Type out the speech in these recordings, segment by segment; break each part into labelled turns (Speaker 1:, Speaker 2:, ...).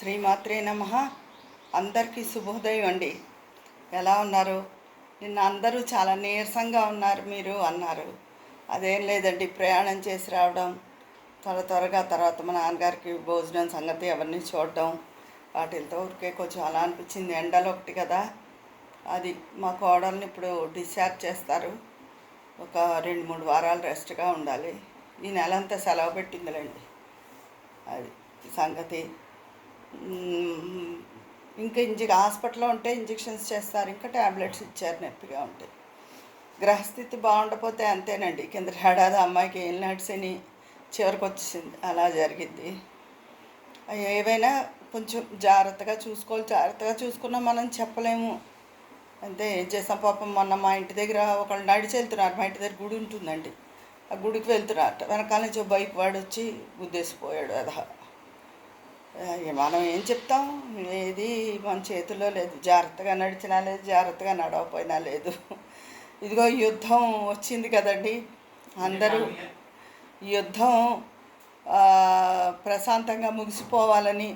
Speaker 1: శ్రీమాత్రే నమ. అందరికీ శుభోదయం అండి. ఎలా ఉన్నారు? నిన్న అందరూ చాలా నీరసంగా ఉన్నారు మీరు అన్నారు. అదేం లేదండి ప్రయాణం చేసి రావడం త్వర త్వరగా తర్వాత మా నాన్నగారికి భోజనం సంగతి అవన్నీ చూడడం వాటితో ఊరికే కొంచెం అలా అనిపించింది. ఎండలు ఒకటి కదా. అది మా కోడల్ని ఇప్పుడు డిశ్చార్జ్ చేస్తారు. ఒక రెండు మూడు వారాలు రెస్ట్గా ఉండాలి. ఈ నెలంతా సెలవు పెట్టిందిలేండి. అది సంగతి. ఇంకా ఇంజ హాస్పిటల్లో ఉంటే ఇంజెక్షన్స్ చేస్తారు ఇంకా ట్యాబ్లెట్స్ ఇచ్చారు నొప్పిగా ఉంటాయి. గ్రహస్థితి బాగుండకపోతే అంతేనండి. కింద ఏడాది అమ్మాయికి ఏం నడిచని చివరికి వచ్చేసింది. అలా జరిగింది ఏవైనా కొంచెం జాగ్రత్తగా చూసుకోవాలి. జాగ్రత్తగా చూసుకున్నా మనం చెప్పలేము. అంతే ఏం చేసాం పాపం. మొన్న మా ఇంటి దగ్గర ఒకళ్ళు నడిచి వెళ్తున్నారు. మా ఇంటి దగ్గర గుడి ఉంటుందండి. ఆ గుడికి వెళ్తున్నారు. వెనకాల నుంచి బైక్ వాడు వచ్చి గుద్దేసిపోయాడు. అదా. మనం ఏం చెప్తాం? ఏది మన చేతుల్లో లేదు. జాగ్రత్తగా నడిచినా లేదు జాగ్రత్తగా నడవపోయినా లేదు. ఇదిగో యుద్ధం వచ్చింది కదండి. అందరూ యుద్ధం ప్రశాంతంగా ముగిసిపోవాలని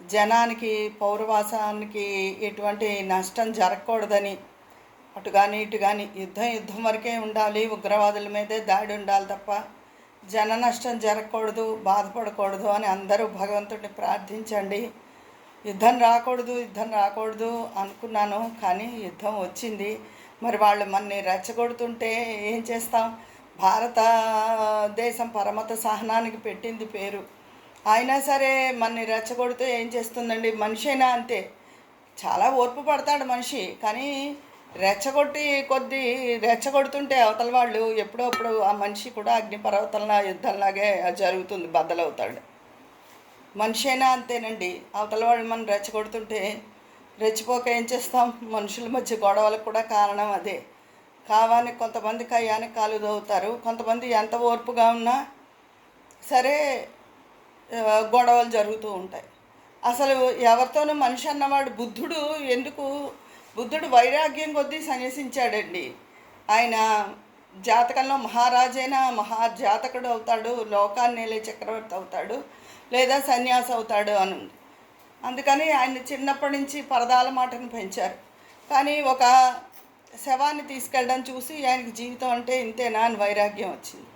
Speaker 1: జనానికి పౌరవాసానికి ఎటువంటి నష్టం జరగకూడదని అటు కానీ ఇటు కానీ యుద్ధం యుద్ధం వరకే ఉండాలి. ఉగ్రవాదుల మీదే దాడి ఉండాలి తప్ప జన నష్టం జరగకూడదు బాధపడకూడదు అని అందరూ భగవంతుడిని ప్రార్థించండి. యుద్ధం రాకూడదు యుద్ధం రాకూడదు అనుకున్నాను కానీ యుద్ధం వచ్చింది. మరి వాళ్ళు మనని రెచ్చగొడుతుంటే ఏం చేస్తాం? భారతదేశం పరమత సహనానికి పెట్టింది పేరు. అయినా సరే మనని రెచ్చగొడితే ఏం చేస్తుందండి? మనిషైనా అంతే. చాలా ఓర్పు పడతాడు మనిషి. కానీ రెచ్చగొట్టి కొద్ది రెచ్చగొడుతుంటే అవతల వాళ్ళు ఎప్పుడప్పుడు ఆ మనిషి కూడా అగ్నిపర్వతంలా యుద్ధంలాగే జరుగుతుంది బద్దలవుతాడు. మనిషి అయినా అంతేనండి. అవతల వాళ్ళు మనం రెచ్చగొడుతుంటే రెచ్చిపోక ఏం చేస్తాం? మనుషుల మధ్య గొడవలకు కూడా కారణం అదే. కావాలని కొంతమంది కయ్యానికి కాలుదవుతారు కొంతమంది ఎంత ఓర్పుగా ఉన్నా సరే గొడవలు జరుగుతూ ఉంటాయి. అసలు ఎవరితోనూ మనిషి అన్నవాడు బుద్ధుడు ఎందుకు బుద్ధుడు వైరాగ్యం కొద్దీ సన్యసించాడండి. ఆయన జాతకంలో మహారాజైన మహాజాతకుడు అవుతాడు లోకాన్నేలే చక్రవర్తి అవుతాడు లేదా సన్యాసి అవుతాడు అని. అందుకని ఆయన చిన్నప్పటి నుంచి పరదాల మాటను పెంచారు. కానీ ఒక శవాన్ని తీసుకెళ్ళడం చూసి ఆయనకి జీవితం అంటే ఇంతేనా అని వైరాగ్యం వచ్చింది.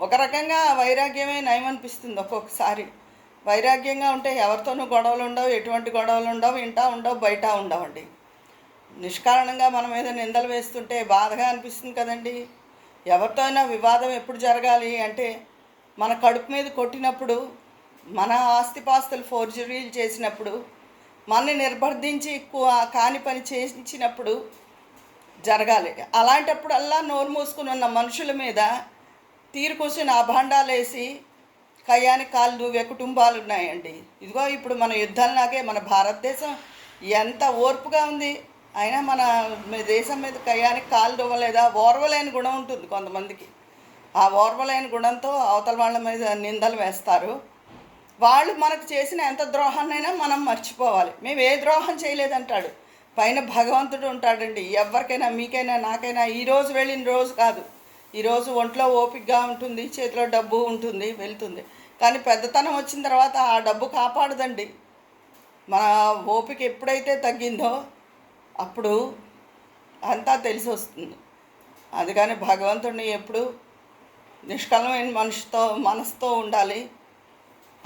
Speaker 1: ఒక రకంగా వైరాగ్యమే నయం అనిపిస్తుంది ఒక్కొక్కసారి. వైరాగ్యంగా ఉంటే ఎవరితోనూ గొడవలు ఉండవు ఎటువంటి గొడవలు ఉండవు ఇంటా ఉండవు బయట ఉండవండి. నిష్కారణంగా మన మీద నిందలు వేస్తుంటే బాధగా అనిపిస్తుంది కదండి. ఎవరితో అయినా వివాదం ఎప్పుడు జరగాలి అంటే మన కడుపు మీద కొట్టినప్పుడు మన ఆస్తిపాస్తులు ఫోర్జరీలు చేసినప్పుడు మనని నిర్బర్ధించి కు- కాని పని చేయించినప్పుడు జరగాలి. అలాంటప్పుడల్లా నోరు మూసుకుని ఉన్న మనుషుల మీద తీరు కూర్చుని అభాండాలు వేసి కయ్యానికి కాలు దూవే కుటుంబాలు ఉన్నాయండి. ఇదిగో ఇప్పుడు మన యుద్ధంలాగే మన భారతదేశం ఎంత ఓర్పుగా ఉంది. అయినా మన మీ దేశం మీద కయ్యానికి కాలు దువ్వలేదా? ఓర్వలేని గుణం ఉంటుంది కొంతమందికి. ఆ ఓర్వలేని గుణంతో అవతల వాళ్ళ మీద నిందలు వేస్తారు. వాళ్ళు మనకు చేసిన ఎంత ద్రోహాన్నైనా మనం మర్చిపోవాలి. మేము ఏ ద్రోహం చేయలేదంటాడు. పైన భగవంతుడు ఉంటాడండి. ఎవరికైనా మీకైనా నాకైనా ఈరోజు వెళ్ళిన రోజు కాదు. ఈరోజు ఒంట్లో ఓపికగా ఉంటుంది చేతిలో డబ్బు ఉంటుంది వెళ్తుంది. కానీ పెద్దతనం వచ్చిన తర్వాత ఆ డబ్బు కాపాడదండి. మన ఓపిక ఎప్పుడైతే తగ్గిందో అప్పుడు అంతా తెలిసి వస్తుంది. అందుకని భగవంతుడిని ఎప్పుడు నిష్కలమైన మనిషితో మనసుతో ఉండాలి.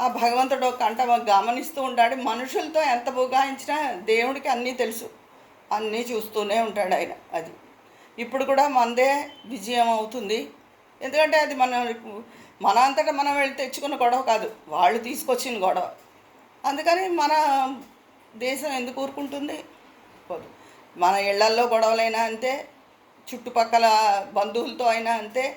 Speaker 1: ఆ భగవంతుడు ఒక కంట గమనిస్తూ ఉంటాడు మనుషులతో ఎంత బుగాయించినా దేవుడికి అన్నీ తెలుసు. అన్నీ చూస్తూనే ఉంటాడు ఆయన అది. ఇప్పుడు కూడా మనదే విజయం అవుతుంది. ఎందుకంటే అది మన మన అంతటా మనం వెళ్ళి తెచ్చుకున్న గొడవ కాదు. వాళ్ళు తీసుకొచ్చిన గొడవ. అందుకని మన దేశం ఎందుకు ఊరుకుంటుంది? పోదు. మన ఇళ్ళల్లో గొడవలైనా అంతే చుట్టుపక్కల బంధువులతో అయినా అంతే.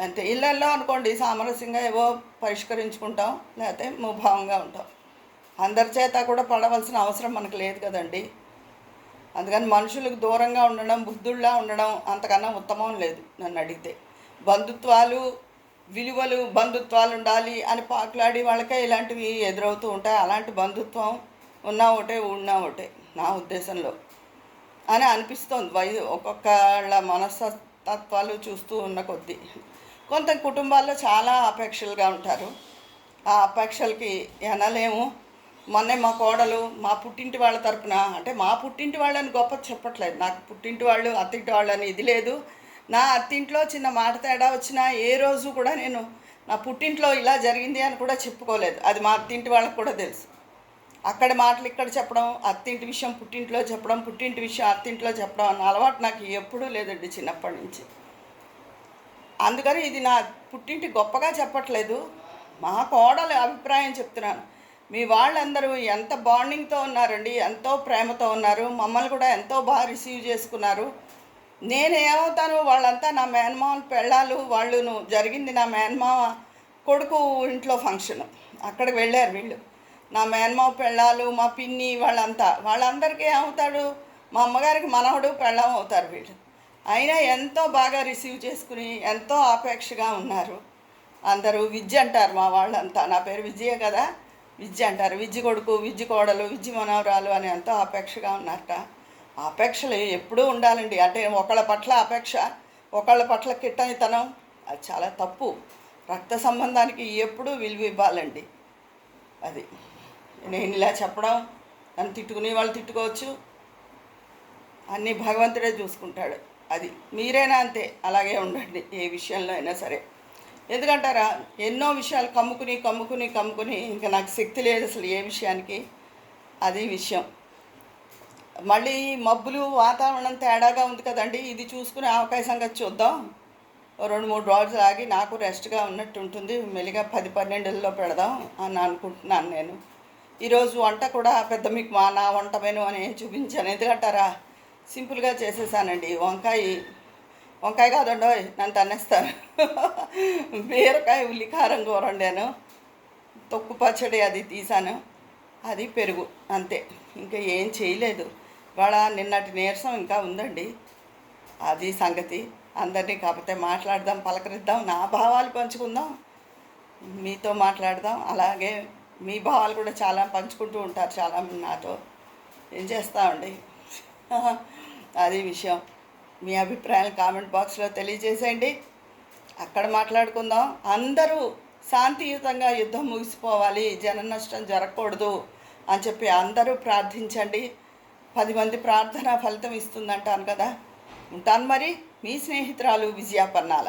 Speaker 1: అంతే. ఇళ్ళల్లో అనుకోండి సామరస్యంగా ఏవో పరిష్కరించుకుంటాం లేకపోతే ముభావంగా ఉంటాం. అందరి చేత కూడా పడవలసిన అవసరం మనకు లేదు కదండి. అందుకని మనుషులకు దూరంగా ఉండడం బుద్ధుల్లా ఉండడం అంతకన్నా ఉత్తమం లేదు నన్ను అడిగితే. బంధుత్వాలు విలువలు బంధుత్వాలు ఉండాలి అని పాకులాడి వాళ్ళకే ఇలాంటివి ఎదురవుతూ ఉంటాయి. అలాంటి బంధుత్వం ఉన్నా ఒకటే ఉన్నా ఒకటే నా ఉద్దేశంలో. అని అనిపిస్తోంది. వై ఒక్కొక్కళ్ళ మనస్తత్వాలు చూస్తూ ఉన్న కొద్దీ. కొంత కుటుంబాల్లో చాలా అపేక్షలుగా ఉంటారు. ఆ అపేక్షలకి ఎనలేము. మొన్నే మా కోడలు మా పుట్టింటి వాళ్ళ తరపున అంటే మా పుట్టింటి వాళ్ళని గొప్ప చెప్పట్లేదు. నాకు పుట్టింటి వాళ్ళు అత్తింటి వాళ్ళని ఇది లేదు. నా అత్తింట్లో చిన్న మాట తేడా వచ్చినా ఏ రోజు కూడా నేను నా పుట్టింట్లో ఇలా జరిగింది అని కూడా చెప్పుకోలేదు. అది మా అత్తింటి వాళ్ళకి కూడా తెలుసు. అక్కడ మాటలు ఇక్కడ చెప్పడం అత్తింటి విషయం పుట్టింట్లో చెప్పడం పుట్టింటి విషయం అత్తింట్లో చెప్పడం అన్న అలవాటు నాకు ఎప్పుడూ లేదండి చిన్నప్పటి నుంచి. అందుకని ఇది నా పుట్టింటి గొప్పగా చెప్పట్లేదు. మా కోడలు అభిప్రాయం చెప్తున్నాను. మీ వాళ్ళందరూ ఎంత బాండింగ్తో ఉన్నారండి ఎంతో ప్రేమతో ఉన్నారు మమ్మల్ని కూడా ఎంతో బాగా రిసీవ్ చేసుకున్నారు. నేను ఏమవుతాను వాళ్ళంతా నా మేనమామ పెళ్ళాలు వాళ్ళును జరిగింది నా మేనమామ కొడుకు ఇంట్లో ఫంక్షన్. అక్కడికి వెళ్ళారు వీళ్ళు. నా మేనమావ పెళ్ళాలు మా పిన్ని వాళ్ళంతా. వాళ్ళందరికీ ఏమవుతాడు? మా అమ్మగారికి మనవడు పెళ్ళాం అవుతారు వీళ్ళు. అయినా ఎంతో బాగా రిసీవ్ చేసుకుని ఎంతో ఆపేక్షగా ఉన్నారు. అందరూ విద్య అంటారు మా వాళ్ళంతా. నా పేరు విజయ కదా? విద్య అంటారు. విద్య కొడుకు విద్య కోడలు విద్య మనవరాలు అని ఎంతో ఆపేక్షగా ఉన్నారట. ఆపేక్షలు ఎప్పుడూ ఉండాలండి. అంటే ఒకళ్ళ పట్ల అపేక్ష ఒకళ్ళ పట్ల కిట్టనితనం అది చాలా తప్పు. రక్త సంబంధానికి ఎప్పుడూ విలువ ఇవ్వాలండి. అది. నేను ఇలా చెప్పడం నన్ను తిట్టుకునే వాళ్ళు తిట్టుకోవచ్చు. అన్నీ భగవంతుడే చూసుకుంటాడు. అది మీరైనా అంతే అలాగే ఉండండి ఏ విషయంలో అయినా సరే. ఎందుకంటారా ఎన్నో విషయాలు కమ్ముకుని కమ్ముకుని కమ్ముకుని ఇంకా నాకు శక్తి లేదు అసలు ఏ విషయానికి. అది విషయం. మళ్ళీ మబ్బులు వాతావరణం తేడాగా ఉంది కదండి ఇది చూసుకునే అవకాశంగా చూద్దాం. రెండు మూడు రోజులు ఆగి నాకు రెస్ట్గా ఉన్నట్టు ఉంటుంది. మెల్లిగా పది పన్నెండుల్లో పెడదాం అని అనుకుంటున్నాను నేను. ఈరోజు వంట కూడా పెద్ద మీకు మా నా వంట మెను అని చూపించాను. ఎందుకంటారా? సింపుల్గా చేసేసానండి. వంకాయ వంకాయ కాదండో నన్ను తన్నేస్తారు. బీరకాయ ఉల్లికారం కూర వండాను. తొక్కు పచ్చడి అది తీసాను. అది పెరుగు అంతే. ఇంకా ఏం చేయలేదు. ఇవాళ నిన్నటి నీరసం ఇంకా ఉందండి. అది సంగతి. అందరినీ కాకపోతే మాట్లాడదాం పలకరిద్దాం నా భావాలు పంచుకుందాం మీతో మాట్లాడదాం. అలాగే మీ భావాలు కూడా చాలా పంచుకుంటూ ఉంటారు చాలా నాతో. ఏం చేస్తామండి అది విషయం. మీ అభిప్రాయాలు కామెంట్ బాక్స్లో తెలియజేసేయండి. అక్కడ మాట్లాడుకుందాం. అందరూ శాంతియుతంగా యుద్ధం ముగిసిపోవాలి జన నష్టం జరగకూడదు అని చెప్పి అందరూ ప్రార్థించండి. పది మంది ప్రార్థన ఫలితం ఇస్తుందంటాను కదా. ఉంటాను మరి. మీ స్నేహితురాలు విజయాపర్ణాల.